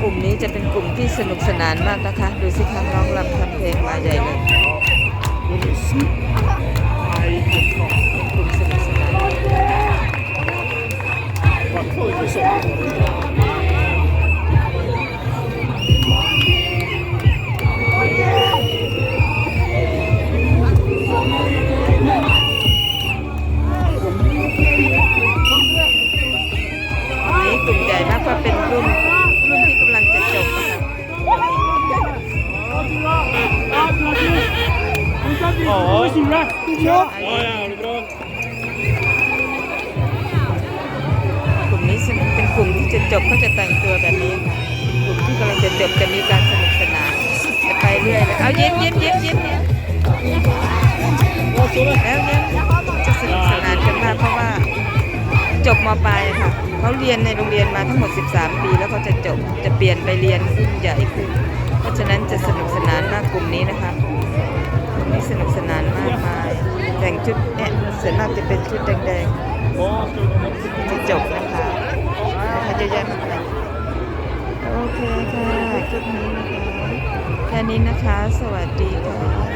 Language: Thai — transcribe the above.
กลุ่มนี้จะเป็นกลุ่มที่สนุกสนานมากนะคะ ดูสิคะร้องรำทำเพลงมาใหญ่เลยกลุ่มสนุกสนาน กลุ่มนี้เป็นกลุ่มที่จะจบก็จะแต่งตัวแบบนี้ค่ะกลุ่มที่กำลังจะจบจะมีการสนุกสนานจะไปเรื่อยเลยเอายิ้มยิ้มยิ้มยิ้มยิ้มแล้วเนี่ยจะสนุกสนานกันมากเพราะว่าจบมปลายค่ะเขาเรียนในโรงเรียนมาทั้งหมด 13 ปี แล้วเขาจะจบจะเปลี่ยนไปเรียนรุ่นใหญ่ขึ้น ชุดเนี่ยส่วนมากจะเป็นชุดแดงๆจะจบนะคะนะคะเยอะแยะมากมาโอเคค่ะคลิปนี้นะคะ แค่นี้นะคะ สวัสดีค่ะ